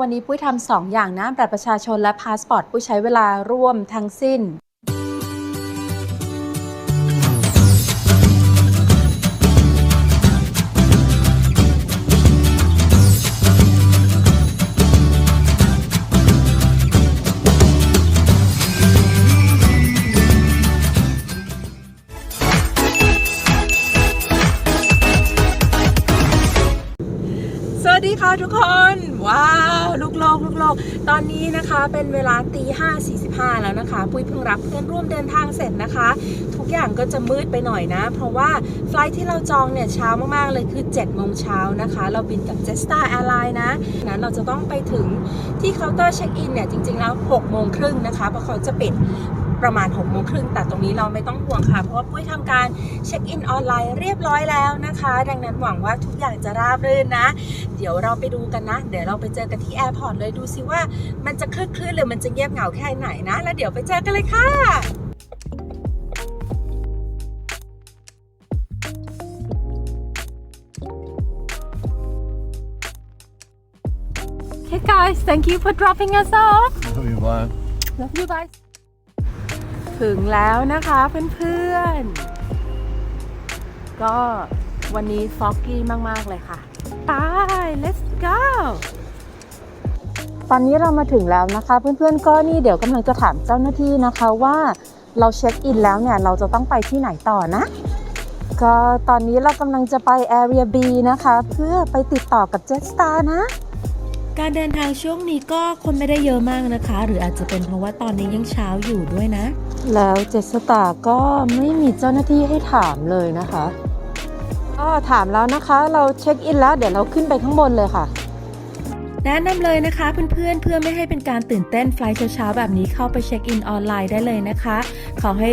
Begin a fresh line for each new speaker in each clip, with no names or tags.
วันนี้ปุ้ยทำสองอย่างนะบัตรประชาชนและพาสปอร์ตปุ้ยใช้เวลาร่วมทั้งสิ้น ค่ะทุกคน ว้าว ลูกโลกลูกโลก ตอนนี้นะคะเป็นเวลาตีห้าสี่สิบห้าแล้วนะคะ ปุ้ยเพิ่งรับเพื่อนร่วมเดินทางเสร็จนะคะ ทุกอย่างก็จะมืดไปหน่อยนะ เพราะว่าไฟล์ที่เราจองเนี่ยเช้ามากๆเลยคือ7จ็ดโมงเช้านะคะ เราบินกับ Jetstar Airline นะนั้นเราจะต้องไปถึงที่เคาน์เตอร์เช็คอินเนี่ยจริงๆแล้ว6กโมงครึ่งนะคะเพราะเขาจะปิด ประมาณ6กโมงครึ่งแต่ตรงนี้เราไม่ต้องห่วงค่ะ เพราะว่าปุ้ยทำการเช็คอินออนไลน์เรียบร้อยแล้วนะคะ ดังนั้นหวังว่าทุกอย่างจะราบรื่นนะ เดี๋ยวเราไปดูกันนะ เดี๋ยวเราไปเจอกันที่แอร์พอร์ตเลยดูซิว่า มันจะคลึกคลื่นหรือมันจะเงียบเหงาแค่ไหนนะ แล้วเดี๋ยวไปเจอกันเลยค่ะ Hey guys thank you for dropping us off
Who you want?
Love you guys ถึงแล้วนะคะเพื่อนๆ ก็วันนี้ฟอกกี้มากๆเลยค่ะ ไป let's go ตอนนี้เรามาถึงแล้วนะคะ เพื่อนๆ ก็นี่เดี๋ยวกำลังจะถามเจ้าหน้าที่นะคะว่าเราเช็คอินแล้วเนี่ย เราจะต้องไปที่ไหนต่อนะ ก็ตอนนี้เรากำลังจะไป Area B นะคะ เพื่อไปติดต่อกับ Jetstar นะ
การเดินทางช่วงนี้ก็คนไม่ได้เยอะมากนะคะ หรืออาจจะเป็นเพราะว่าตอนนี้ยังเช้าอยู่ด้วยนะ
แล้วเจสตาก็ไม่มีเจ้าหน้าที่ให้ถามเลยนะคะ ก็ถามแล้วนะคะ เราเช็คอินแล้วเดี๋ยวเราขึ้นไปข้างบนเลยค่ะ
แนะนำเลยนะคะเพื่อนๆเพื่อไม่ให้เป็นการตื่นเต้นไฟล์เช้าๆแบบนี้เข้าไปเช็คอินออนไลน์ได้เลยนะคะเขาให้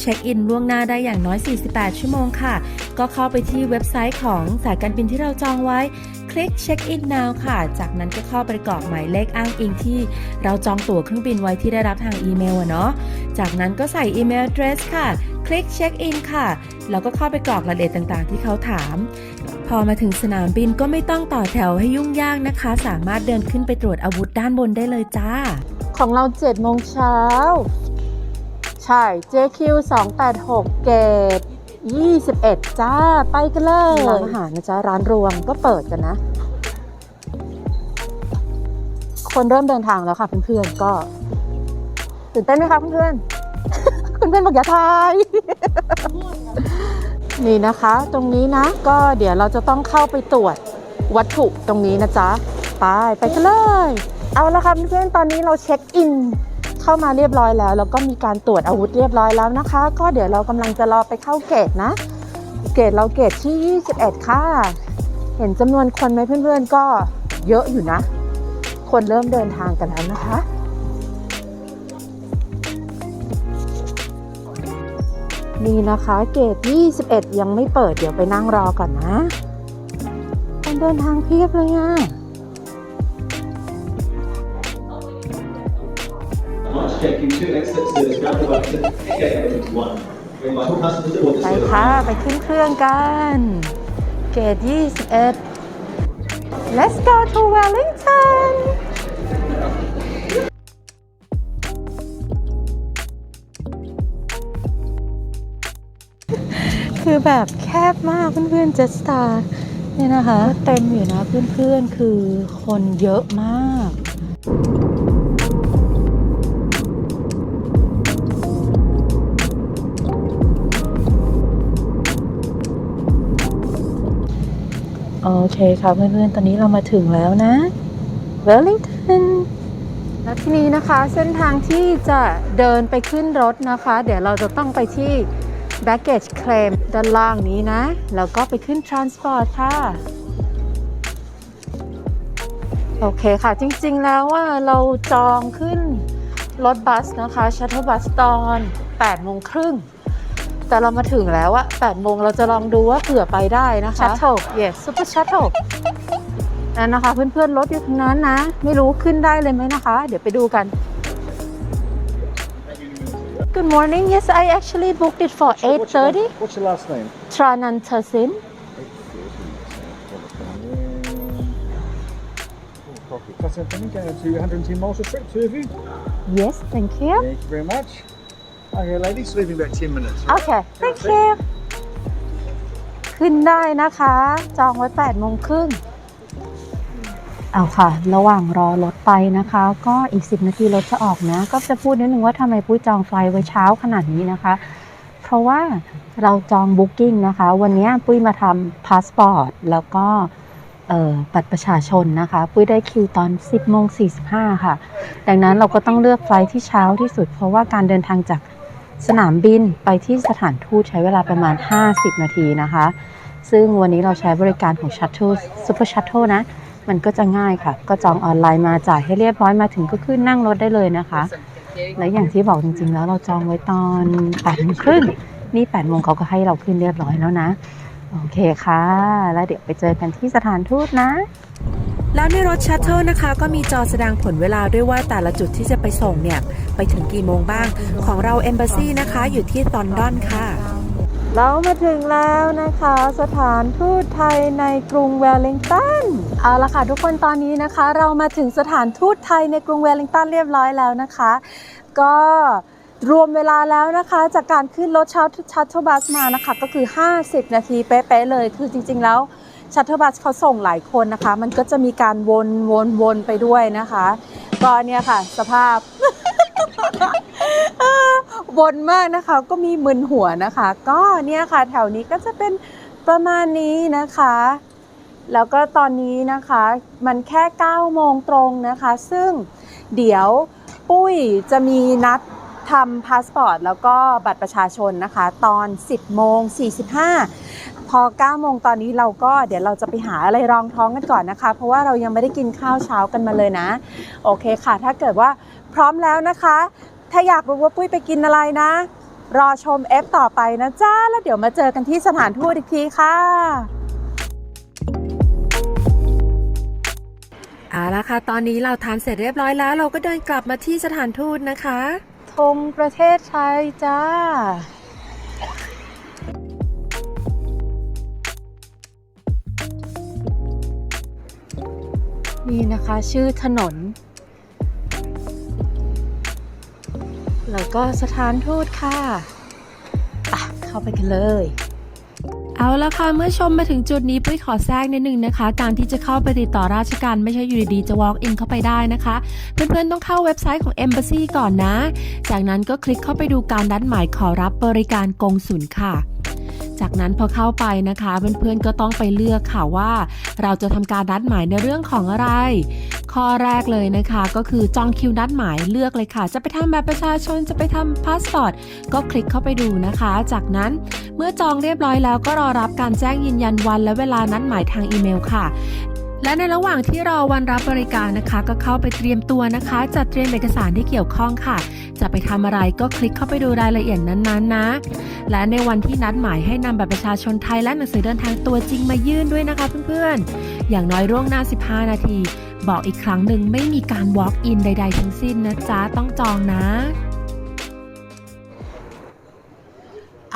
เช็คอินล่วงหน้าได้อย่างน้อย 48 ชั่วโมงค่ะ ก็เข้าไปที่เว็บไซต์ของสายการบินที่เราจองไว้ คลิก Check in now ค่ะ จากนั้นก็เข้าไปกรอกหมายเลขอ้างอิงที่ เราจองตั๋วเครื่องบินไว้ที่ได้รับทางอีเมลอะเนาะ จากนั้นก็ใส่อีเมล address ค่ะ คลิก Check in ค่ะ แล้วก็เข้าไปกรอกรายละเอียดต่างๆ ที่เขาถามพอมาถึงสนามบินก็ไม่ต้องต่อแถวให้ยุ่งยากนะคะ สามารถเดินขึ้นไปตรวจอาวุธด้านบนได้เลยจ้า
ของเรา7โมงเช้า ใช่ JQ 286เกต21 จ้า ไปกันเลยร้านอาหารนะจ๊ะ ร้านรวมก็เปิดกันนะ คนเริ่มเดินทางแล้วค่ะเพื่อนๆ ก็ตื่นเต้นไหมคะเพื่อนๆ เพื่อนๆบอกอย่าทายนี่นะคะ ตรงนี้นะ ก็เดี๋ยวเราจะต้องเข้าไปตรวจวัตถุตรงนี้นะจ๊ะ ไป ไปกันเลย เอาละค่ะเพื่อนๆ ตอนนี้เราเช็คอิน เข้ามาเรียบร้อยแล้ว แล้วก็มีการตรวจอาวุธเรียบร้อยแล้วนะคะ ก็เดี๋ยวเรากำลังจะรอไปเข้าเกตนะ เกตเราเกตที่ 21 ค่ะ เห็นจำนวนคนไหมเพื่อนๆก็เยอะอยู่นะ คนเริ่มเดินทางกันแล้วนะคะนี่นะคะเกต 21 ยังไม่เปิดเดี๋ยวไปนั่งรอก่อนนะคนเดินทางเพียบเลยอะ
March entrance one. We invite all passengers to board
ไป
this
ค่ะ ไปขึ้นเครื่องกัน เกต21 Let's go to Wellington คือแบบแคบมากเพื่อนๆ Just Star เนี่ยนะคะ เต็มอยู่นะเพื่อนๆ คือคนเยอะมาก โอเคค่ะเพื่อนๆ ตอนนี้เรามาถึงแล้วนะ Wellington และทีนี้นะคะเส้นทางที่จะเดินไปขึ้นรถนะคะ เดี๋ยวเราจะต้องไปที่ baggage claim ด้านล่างนี้นะ แล้วก็ไปขึ้น transport ค่ะ โอเคค่ะ จริงๆแล้วว่าเราจองขึ้นรถบัสนะคะ shuttle bus ตอน8โมงครึ่ง แต่เรามาถึงแล้วอะ8โมงเราจะลองดูว่าเผื่อไปได้นะคะ shuttle yes super shuttle นั่นนะคะ เพื่อนๆรถอยู่ทางนั้นนะ ไม่รู้ขึ้นได้เลยไหมนะคะ เดี๋ยวไปดูกัน Good morning yes I actually booked it for 8:30
What's your last name?
Tranantasin
Copy. That's everything. Going to 110 miles a trip, two of you.
yes thank you
Thank you very much. Okay, ladies, leaving about 10 minutes.
โอเค thank you ขึ้นได้นะคะ จองไว้8โมงครึ่งเอาค่ะ ระหว่างรอรถไปนะคะ ก็อีก 10 นาทีรถจะออกนะ ก็จะพูดนิดนึงว่าทำไมปุ้ยจองไฟล์ไว้เช้าขนาดนี้นะคะ เพราะว่าเราจองบุ๊กิ้งนะคะ วันนี้ปุ้ยมาทำพาสปอร์ตแล้วก็เอ่อบัตรประชาชนนะคะ ปุ้ยได้คิวตอน 10โมง45 ค่ะ ดังนั้นเราก็ต้องเลือกไฟล์ที่เช้าที่สุด เพราะว่าการเดินทางจาก สนามบินไปที่สถานทูตใช้เวลาประมาณ 50 นาทีนะคะ ซึ่งวันนี้เราใช้บริการของ Shuttle Super Shuttle นะ มันก็จะง่ายค่ะ ก็จองออนไลน์มาจ่ายให้เรียบร้อยมาถึงก็ขึ้นนั่งรถได้เลยนะคะ และอย่างที่บอกจริงๆ แล้วเราจองไว้ตอน8โมงครึ่งนี่8โมงเขาก็ให้เราขึ้นเรียบร้อยแล้วนะ โอเคค่ะ แล้วเดี๋ยวไปเจอกันที่สถานทูตนะ แล้วในรถชัตเทิลนะคะ ก็มีจอแสดงผลเวลาด้วยว่าแต่ละจุดที่จะไปส่งเนี่ย ไปถึงกี่โมงบ้าง ของเรา Embassy นะคะ อยู่ที่ลอนดอนค่ะ เรามาถึงแล้วนะคะ สถานทูตไทยในกรุงเวลลิงตันเอาละค่ะทุกคนตอนนี้นะคะ เรามาถึงสถานทูตไทยในกรุงเวลลิงตันเรียบร้อยแล้วนะคะ ก็รวมเวลาแล้วนะคะจากการขึ้นรถชัตชัตเทิลบัสมานะคะ ก็คือ 50 นาทีเป๊ะๆเลย คือจริง ๆ แล้ว ชัตเทิลบัสเขาส่งหลายคนนะคะ มันก็จะมีการวนวนวนไปด้วยนะคะ ก็เนี่ยค่ะ สภาพวนมากนะคะ ก็มีมึนหัวนะคะ ก็เนี่ยค่ะ แถวนี้ก็จะเป็นประมาณนี้นะคะ แล้วก็ตอนนี้นะคะ มันแค่9โมงตรงนะคะ ซึ่งเดี๋ยวปุ้ยจะมีนัดทำพาสปอร์ตแล้วก็บัตรประชาชนนะคะ ตอน 10โมง45 พอ9โมงตอนนี้เราก็เดี๋ยวเราจะไปหาอะไรรองท้องกันก่อนนะคะ เพราะว่าเรายังไม่ได้กินข้าวเช้ากันมาเลยนะ โอเคค่ะ ถ้าเกิดว่าพร้อมแล้วนะคะ ถ้าอยากรู้ว่าปุ้ยไปกินอะไรนะ รอชมเอฟต่อไปนะจ้าแล้วเดี๋ยวมาเจอกันที่สถานทูตอีกทีค่ะเอาละค่ะ ตอนนี้เราทานเสร็จเรียบร้อยแล้ว เราก็เดินกลับมาที่สถานทูตนะคะธงประเทศไทยจ้า นี่นะคะชื่อถนน แล้วก็สถานทูตค่ะอะ เข้าไปกันเลยเอาละค่ะเมื่อชมมาถึงจุดนี้ปุ้ยขอแทรกนิดนึงนะคะ การที่จะเข้าไปติดต่อราชการไม่ใช่อยู่ดีๆจะ walk in เข้าไปได้นะคะ เพื่อนๆต้องเข้าเว็บไซต์ของ Embassy ก่อนนะ จากนั้นก็คลิกเข้าไปดูการนัดหมายขอรับบริการกงสุลค่ะ จากนั้นพอเข้าไปนะคะเพื่อนๆก็ต้องไปเลือกค่ะว่า เราจะทำการนัดหมายในเรื่องของอะไร ข้อแรกเลยนะคะก็คือจองคิวนัดหมายเลือกเลยค่ะ จะไปทำแบบประชาชนจะไปทำพาสปอร์ตก็คลิกเข้าไปดูนะคะ จากนั้นเมื่อจองเรียบร้อยแล้วก็รอรับการแจ้งยืนยันวันและเวลานัดหมายทางอีเมลค่ะ และในระหว่างที่รอวันรับบริการนะคะ ก็เข้าไปเตรียมตัวนะคะ จัดเตรียมเอกสารที่เกี่ยวข้องค่ะ จะไปทำอะไรก็คลิกเข้าไปดูรายละเอียดนั้นๆนะและในวันที่นัดหมายให้นำบัตรประชาชนไทยและหนังสือเดินทางตัวจริงมายื่นด้วยนะคะเพื่อนๆ อย่างน้อยร่วงหน้า 15 นาที บอกอีกครั้งหนึ่งไม่มีการ walk in ใด ๆ ทั้งสิ้นนะจ๊ะต้องจองนะ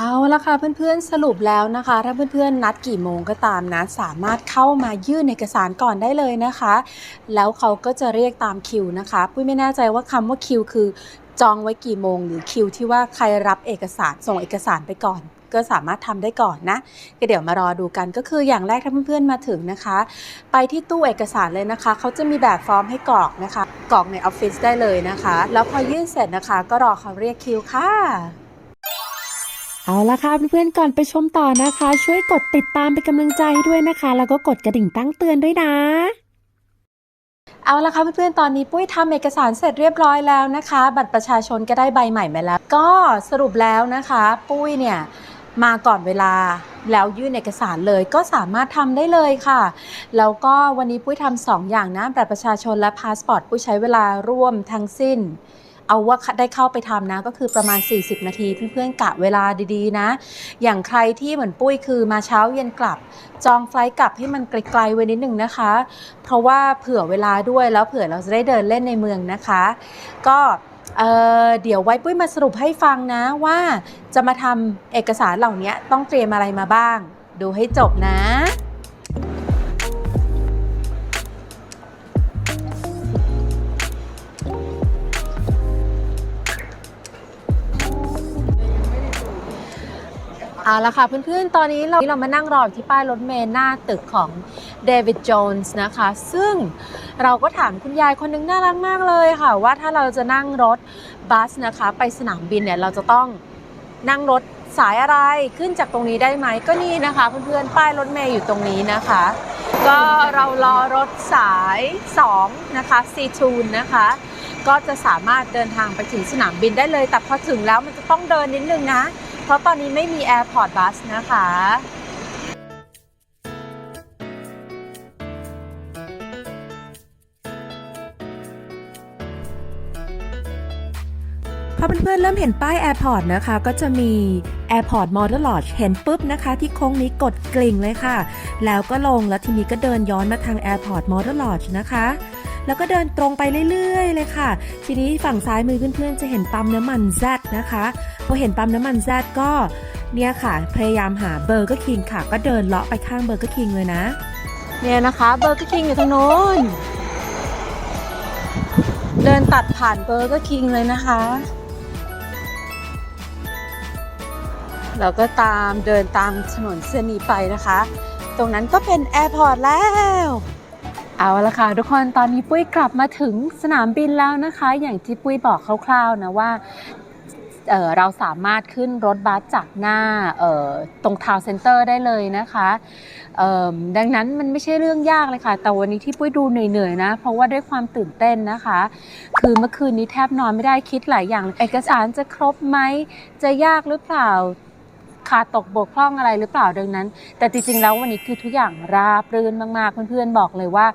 เอาละค่ะเพื่อนๆสรุปแล้วนะคะ ถ้าเพื่อนๆนัดกี่โมงก็ตามนะ สามารถเข้ามายื่นเอกสารก่อนได้เลยนะคะ แล้วเขาก็จะเรียกตามคิวนะคะปุ้ยไม่แน่ใจว่าคำว่าคิวคือจองไว้กี่โมง หรือคิวที่ว่าใครรับเอกสารส่งเอกสารไปก่อนก็สามารถทำได้ก่อนนะ ก็เดี๋ยวมารอดูกันก็คืออย่างแรกถ้าเพื่อนๆมาถึงนะคะ ไปที่ตู้เอกสารเลยนะคะ เขาจะมีแบบฟอร์มให้กรอกนะคะ กรอกในออฟฟิศได้เลยนะคะ แล้วพอยื่นเสร็จนะคะ ก็รอเขาเรียกคิวค่ะ เอาละค่ะเพื่อนๆก่อนไปชมต่อนะคะ ช่วยกดติดตามเป็นกำลังใจให้ด้วยนะคะ แล้วก็กดกระดิ่งตั้งเตือนด้วยนะเอาละค่ะเพื่อนๆ ตอนนี้ปุ้ยทำเอกสารเสร็จเรียบร้อยแล้วนะคะ บัตรประชาชนก็ได้ใบใหม่มาแล้ว ก็สรุปแล้วนะคะ ปุ้ยเนี่ยมาก่อนเวลาแล้วยื่นเอกสารเลยก็สามารถทำได้เลยค่ะ แล้วก็วันนี้ปุ้ยทำสองอย่างนะบัตรประชาชนและพาสปอร์ตปุ้ยใช้เวลาร่วมทั้งสิ้น เอาว่าได้เข้าไปทำนะก็คือประมาณ 40 นาทีเพื่อนๆกะเวลาดีๆนะ อย่างใครที่เหมือนปุ้ยคือมาเช้าเย็นกลับ จองไฟล์กลับให้มันไกลๆไว้นิดนึงนะคะ เพราะว่าเผื่อเวลาด้วยแล้วเผื่อเราจะได้เดินเล่นในเมืองนะคะ ก็เเดี๋ยวไว้ปุ้ยมาสรุปให้ฟังนะว่าจะมาทำเอกสารเหล่านี้ต้องเตรียมอะไรมาบ้าง ดูให้จบนะ เอาละค่ะเพื่อนๆ ตอนนี้เราเรามานั่งรออยู่ที่ป้ายรถเมล์หน้าตึกของเดวิดโจนส์นะคะ ซึ่งเราก็ถามคุณยายคนนึงน่ารักมากเลยค่ะ ว่าถ้าเราจะนั่งรถบัสนะคะ ไปสนามบินเนี่ยเราจะต้องนั่งรถสายอะไรขึ้นจากตรงนี้ได้ไหมก็นี่นะคะ เพื่อนๆ ป้ายรถเมล์อยู่ตรงนี้นะคะ ก็เรารอรถสาย2นะคะซีทูนนะคะก็จะสามารถเดินทางไปถึงสนามบินได้เลย แต่พอถึงแล้วมันจะต้องเดินนิดนึงนะ เพราะตอนนี้ไม่มี Airport Bus นะคะ
พอเพื่อนๆเริ่มเห็นป้าย Airport นะคะ ก็จะมี Airport Model Lodge เห็นปุ๊บนะคะ ที่โค้งนี้กดกลิ่งเลยค่ะ แล้วก็ลงแล้วทีนี้ก็เดินย้อนมาทาง Airport Model Lodge นะคะแล้วก็เดินตรงไปเรื่อย ๆ เลยค่ะ ทีนี้ฝั่งซ้ายมือเพื่อนๆ จะเห็นปั๊มน้ำมัน Z นะคะ พอเห็นปั๊มน้ำมัน Z ก็เนี่ยค่ะ พยายามหาเบอร์เกอร์คิงค่ะ ก็เดินเลาะไปข้างเบอร์เกอร์คิงเลยนะ
เนี่ยนะคะเบอร์เกอร์คิงอยู่ตรงโน้น เดินตัดผ่านเบอร์เกอร์คิงเลยนะคะ เราก็ตามเดินตามถนนเส้นนี้ไปนะคะ ตรงนั้นก็เป็นแอร์พอร์ตแล้ว เอาละค่ะทุกคนตอนนี้ปุ้ยกลับมาถึงสนามบินแล้วนะคะ อย่างที่ปุ้ยบอกคร่าวๆนะว่า เเราสามารถขึ้นรถบัสจากหน้าตรงทาวน์เซ็นเตอร์ได้เลยนะคะดังนั้นมันไม่ใช่เรื่องยากเลยค่ะ แต่วันนี้ที่ปุ้ยดูเหนื่อยๆนะ เพราะว่าด้วยความตื่นเต้นนะคะ คือเมื่อคืนนี้แทบนอนไม่ได้คิดหลายอย่าง เอกสารจะครบไหม จะยากหรือเปล่าขาดตกบกพร่องอะไรหรือเปล่าดังนั้น แต่จริงๆ แล้ววันนี้คือทุกอย่างราบรื่นมากๆ เพื่อนๆ บอกเลยว่า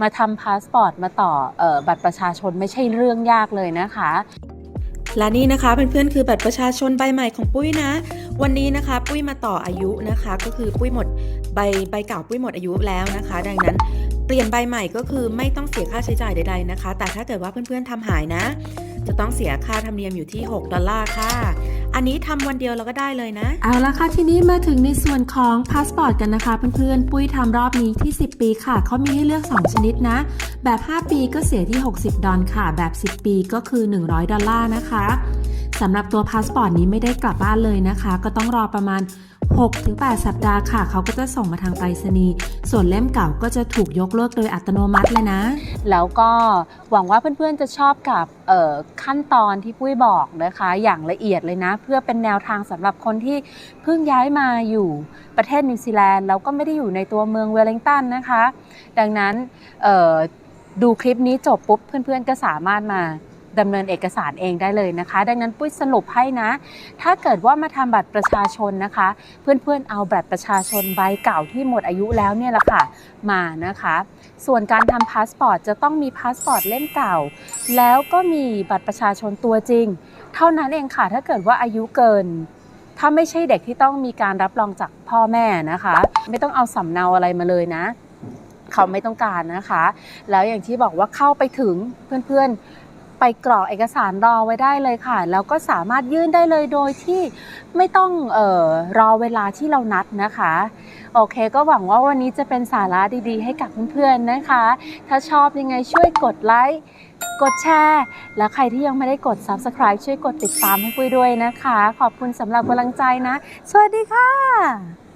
มาทำพาสปอร์ตมาต่อออบัตรประชาชนไม่ใช่เรื่องยากเลยนะคะ
และนี่นะคะเพื่อนๆคือบัตรประชาชนใบใหม่ของปุ้ยนะ วันนี้นะคะ ปุ้ยมาต่ออายุนะคะ ก็คือปุ้ยหมดใบใบเก่าปุ้ยหมดอายุแล้วนะคะ ดังนั้นเปลี่ยนใบใหม่ก็คือไม่ต้องเสียค่าใช้จ่ายใดๆนะคะ แต่ถ้าเกิดว่าเพื่อนๆทำหายนะ จะต้องเสียค่าธรรมเนียมอยู่ที่ 6 ดอลลาร์ค่ะ อันนี้ทำวันเดียวเราก็ได้เลยนะ เอาละค่ะทีนี้มาถึงในส่วนของพาสปอร์ตกันนะคะเพื่อนๆ ปุ้ยทำรอบนี้ที่ 10 ปีค่ะ เขามีให้เลือก 2 ชนิดนะ แบบ 5 ปีก็เสียที่ 60 ดอลค่ะ แบบ 10 ปีก็คือ 100 ดอลลาร์นะคะ สำหรับตัวพาสปอร์ตนี้ไม่ได้กลับบ้านเลยนะคะ ก็ต้องรอประมาณ 6-8 สัปดาห์ค่ะ เขาก็จะส่งมาทางไปรษณีย์ส่วนเล่มเก่าก็จะถูกยกเลิกโดยอัตโนมัติเลยนะ
แล้วก็หวังว่าเพื่อนๆจะชอบกับขั้นตอนที่ปุ้ยบอกนะคะ อย่างละเอียดเลยนะ เพื่อเป็นแนวทางสำหรับคนที่เพิ่งย้ายมาอยู่ประเทศนิวซีแลนด์แล้วก็ไม่ได้อยู่ในตัวเมืองเวลลิงตันนะคะ ดังนั้นดูคลิปนี้จบปุ๊บเพื่อนๆก็สามารถมา ดำเนินเอกสารเองได้เลยนะคะ ดังนั้นปุ้ยสรุปให้นะ ถ้าเกิดว่ามาทำบัตรประชาชนนะคะ เพื่อนๆเอาบัตรประชาชนใบเก่าที่หมดอายุแล้วเนี่ยแหละค่ะมานะคะ ส่วนการทำพาสปอร์ตจะต้องมีพาสปอร์ตเล่มเก่า แล้วก็มีบัตรประชาชนตัวจริง เท่านั้นเองค่ะ ถ้าเกิดว่าอายุเกินถ้าไม่ใช่เด็กที่ต้องมีการรับรองจากพ่อแม่นะคะ ไม่ต้องเอาสำเนาอะไรมาเลยนะ เขาไม่ต้องการนะคะ แล้วอย่างที่บอกว่าเข้าไปถึงเพื่อนๆ ไปกรอกเอกสารรอไว้ได้เลยค่ะ แล้วก็สามารถยื่นได้เลยโดยที่ไม่ต้องเออรอเวลาที่เรานัดนะคะ โอเค ก็หวังว่าวันนี้จะเป็นสาระดีๆ ให้กับเพื่อนๆนะคะ ถ้าชอบยังไงช่วยกดไลค์กดแชร์ แล้วใครที่ยังไม่ได้กด Subscribe ช่วยกดติดตามให้ปุ้ยด้วยนะคะ ขอบคุณสำหรับกำลังใจนะ สวัสดีค่ะ